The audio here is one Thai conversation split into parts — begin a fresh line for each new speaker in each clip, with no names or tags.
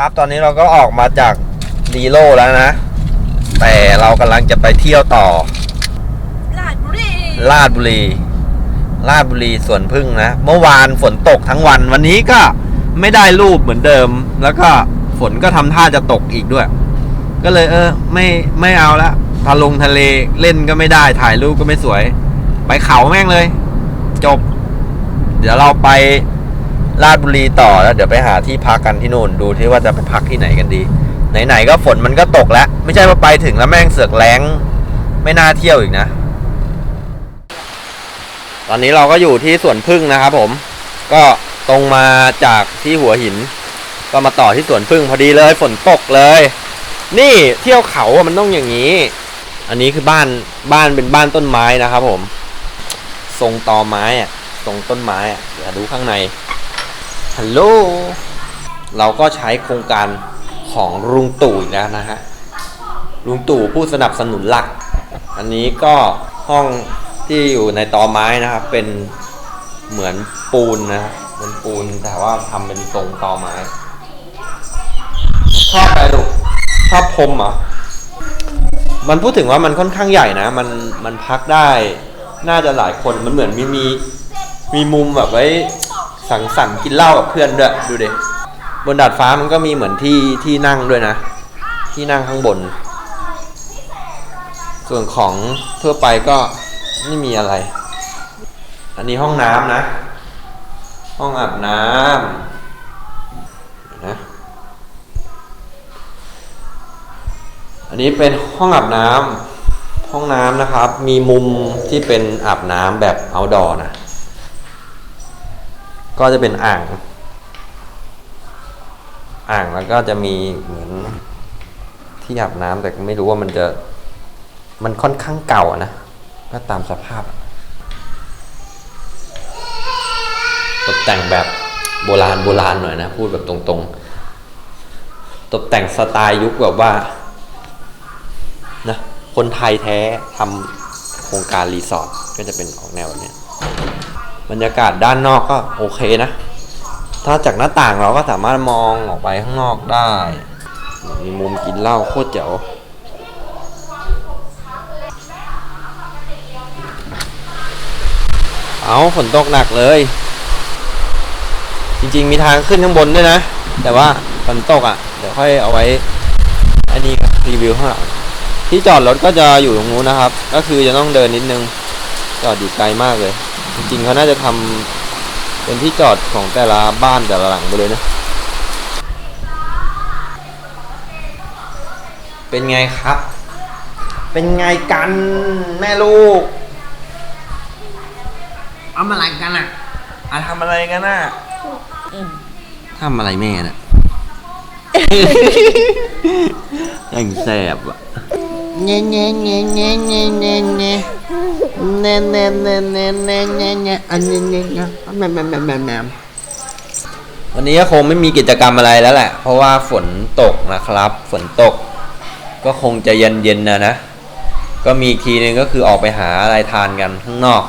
ครับ ตอนนี้เราก็ออกมาจากดีโลแล้วนะ แต่เรากำลังจะไปเที่ยวต่อ
ลาดบุรี
ลาดบุรีลาดบุรีสวนพึ่งนะ เมื่อวานฝนตกทั้งวัน วันนี้ก็ไม่ได้รูปเหมือนเดิม แล้วก็ฝนก็ทำท่าจะตกอีกด้วย ก็เลยเออ ไม่ไม่เอาละทะลงทะเลเล่นก็ไม่ได้ถ่ายรูปก็ไม่สวย ไปเขาแม่งเลย จบ เดี๋ยวเราไป ลาดบุรีต่อแล้วเดี๋ยวไปหาที่พักกันที่นู่นดูที่ว่าจะไปพักที่ไหนกันดี ไหนๆก็ฝนมันก็ตกแล้ว ไม่ใช่ว่าไปถึงแล้วแม่งเสือกแรงไม่น่าเที่ยวอีกนะ ตอนนี้เราก็อยู่ที่สวนพึ่งนะครับผม ก็ตรงมาจากที่หัวหิน ก็มาต่อที่สวนพึ่งพอดีเลยฝนตกเลย นี่เที่ยวเขาอะมันต้องอย่างนี้ อันนี้คือบ้านบ้านเป็นบ้านต้นไม้นะครับผม ทรงตอไม้อะทรงต้นไม้อะเดี๋ยวดูข้างใน ฮัลโหล เราก็ใช้โครงการของลุงตู่แล้วนะฮะ ลุงตู่ผู้สนับสนุนหลัก อันนี้ก็ห้องที่อยู่ในตอไม้นะครับ เป็นเหมือนปูนนะครับเป็นปูนแต่ว่าทำเป็นทรงตอไม้ ชอบอะไรลูกชอบพรมเหรอมันพูดถึงว่ามันค่อนข้างใหญ่นะ มันมันพักได้ น่าจะหลายคนมันเหมือนมีมีมีมุมแบบไว้ สังสรรค์กินเหล้ากับเพื่อนด้วยดูเดิบนดาดฟ้ามันก็มีเหมือนที่ที่นั่งด้วยนะ ที่นั่งข้างบน ส่วนของทั่วไปก็ไม่มีอะไร อันนี้ห้องน้ำนะ ห้องอาบน้ำนะอันนี้เป็นห้องอาบน้ำห้องน้ำนะครับ มีมุมที่เป็นอาบน้ำแบบ outdoor นะ ก็จะเป็นอ่าง อ่างแล้วก็จะมีเหมือนที่อาบน้ำแต่ไม่รู้ว่ามันจะมันค่อนข้างเก่านะก็ตามสภาพตกแต่งแบบโบราณโบราณหน่อยนะ พูดแบบตรงๆ ตกแต่งสไตล์ยุคแบบว่านะคนไทยแท้ทำโครงการรีสอร์ทก็จะเป็นออกแนวแบบเนี้ย บรรยากาศด้านนอกก็โอเคนะ ถ้าจากหน้าต่างเราก็สามารถมองออกไปข้างนอกได้มีมุมกินเหล้าโคตรเจ๋วเอาฝนตกหนักเลย จริงๆมีทางขึ้นข้างบนด้วยนะ แต่ว่าฝนตกอะ เดี๋ยวค่อยเอาไว้ อันนี้ครับรีวิวข้างหลังที่จอดรถก็จะอยู่ตรงนู้นนะครับ ก็คือจะต้องเดินนิดนึง จอดอยู่ไกลมากเลย จริงๆเขาน่าจะทำเป็นที่จอดของแต่ละบ้านแต่ละหลังไปเลยนะ เป็นไงครับ เป็นไงกันแม่ลูกทำอะไรกันอะอะทำอะไรกันอะทำอะไรแม่น่ะยังแสบอะเน่เน่เน่เน่เน่เน่เน่เน่เน่เน่เน่เน่เน่เน่อันนี้เน่เน่แม่แม่แม่แม่แม่วันนี้ก็คงไม่มีกิจกรรมอะไรแล้วแหละ เพราะว่าฝนตกนะครับ ฝนตก ก็คงจะเย็นๆนะนะ ก็มีอีกทีนึงก็คือออกไปหาอะไรทานกันข้างนอก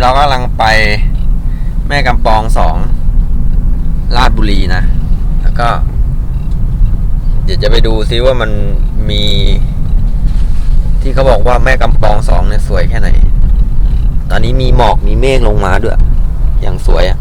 นี่เราก็กำลังไปแม่กำปองสองลาดบุรีนะ แล้วก็ เดี๋ยวจะไปดูซิว่ามันมี ที่เขาบอกว่าแม่กำปองสองเนี่ยสวยแค่ไหน ตอนนี้มีหมอกมีเมฆลงมาด้วย อย่างสวยอะ่ะ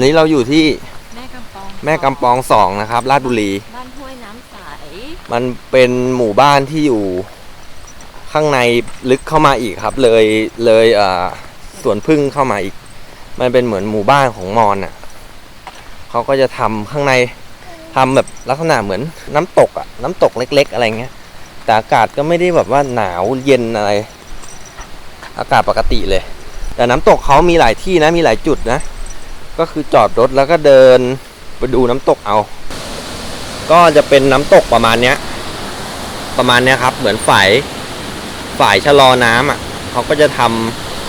นนี้เราอยู่ที่
แม่กำปอง
แม่กำปองสองนะครับลาดบุรี
บ้านห้วยน้ำใส
มันเป็นหมู่บ้านที่อยู่ข้างในลึกเข้ามาอีกครับ เลยเลยเอ่อสวนพึ่งเข้ามาอีก มันเป็นเหมือนหมู่บ้านของมอญอะเขาก็จะทำข้างในทำแบบลักษณะเหมือนน้ำตกอะน้ำตกเล็ก ๆ อะไรเงี้ย แต่อากาศก็ไม่ได้แบบว่าหนาวเย็นอะไร อากาศปกติเลย แต่น้ำตกเขามีหลายที่นะมีหลายจุดนะ ก็คือจอดรถแล้วก็เดินไปดูน้ำตกเอา ก็จะเป็นน้ำตกประมาณเนี้ย ประมาณเนี้ยครับ เหมือนฝ่ายฝ่ายชะลอน้ำอะเขาก็จะท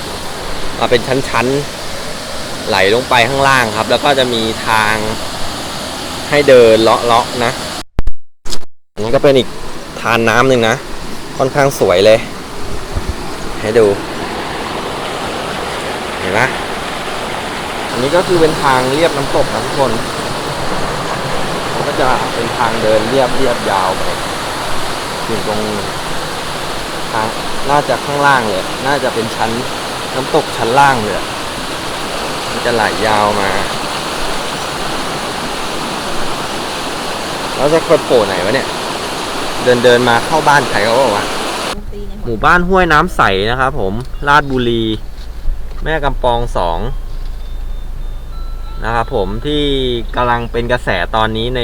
ำมาเป็นชั้นๆ ไหลลงไปข้างล่างครับ แล้วก็จะมีทางให้เดินเลาะๆนะนี่ก็เป็นอีกทานน้ำหนึ่งนะ ค่อนข้างสวยเลย ให้ดู เห็นไหม อันนี้ก็คือเป็นทางเรียบน้ำตกนะทุกคน มันก็จะเป็นทางเดินเรียบเรียบยาวไปถึงตรงทางน่าจะข้างล่างเลย น่าจะเป็นชั้นน้ำตกชั้นล่างเลย มันจะไหลยาวมา แล้วจะกดโผล่ไหนวะเนี่ย เดินเดินมาเข้าบ้านใครเขาบอกว่าหมู่บ้านห้วยน้ำใสนะครับผมลาดบุรี แม่กำปองสอง นะครับผมที่กำลังเป็นกระแสตอนนี้ใน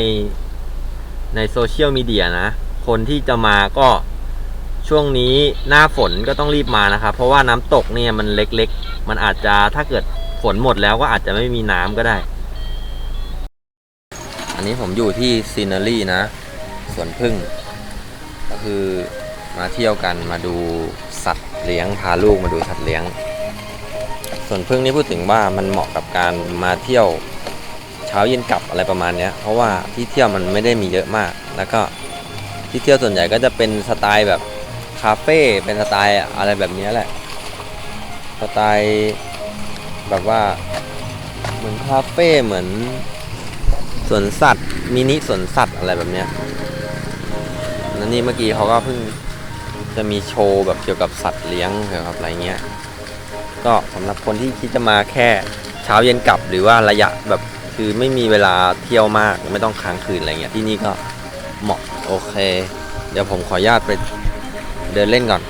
ในโซเชียลมีเดียนะ คนที่จะมาก็ช่วงนี้หน้าฝนก็ต้องรีบมานะครับ เพราะว่าน้ำตกเนี่ยมันเล็กๆ มันอาจจะถ้าเกิดฝนหมดแล้วก็อาจจะไม่มีน้ำก็ได้ อันนี้ผมอยู่ที่ซีนารีนะสวนพึ่ง ก็คือมาเที่ยวกันมาดูสัตว์เลี้ยงพาลูกมาดูสัตว์เลี้ยง ส่วนพึ่งนี่พูดถึงว่ามันเหมาะกับการมาเที่ยวเช้าเย็นกลับอะไรประมาณนี้เพราะว่าที่เที่ยวมันไม่ได้มีเยอะมาก แล้วก็ที่เที่ยวส่วนใหญ่ก็จะเป็นสไตล์แบบคาเฟ่เป็นสไตล์อะไรแบบนี้แหละสไตล์แบบว่าเหมือนคาเฟ่เหมือนสวนสัตว์มินิสวนสัตว์อะไรแบบเนี้ยนั่นนี่เมื่อกี้เขาก็เพิ่งจะมีโชว์แบบเกี่ยวกับสัตว์เลี้ยงเกี่ยวกับอะไรเงี้ย ก็สำหรับคนที่คิดจะมาแค่เช้าเย็นกลับหรือว่าระยะแบบคือไม่มีเวลาเที่ยวมากไม่ต้องค้างคืนอะไรเงี้ยที่นี่ก็เหมาะโอเค เดี๋ยวผมขออนุญาตไปเดินเล่นก่อน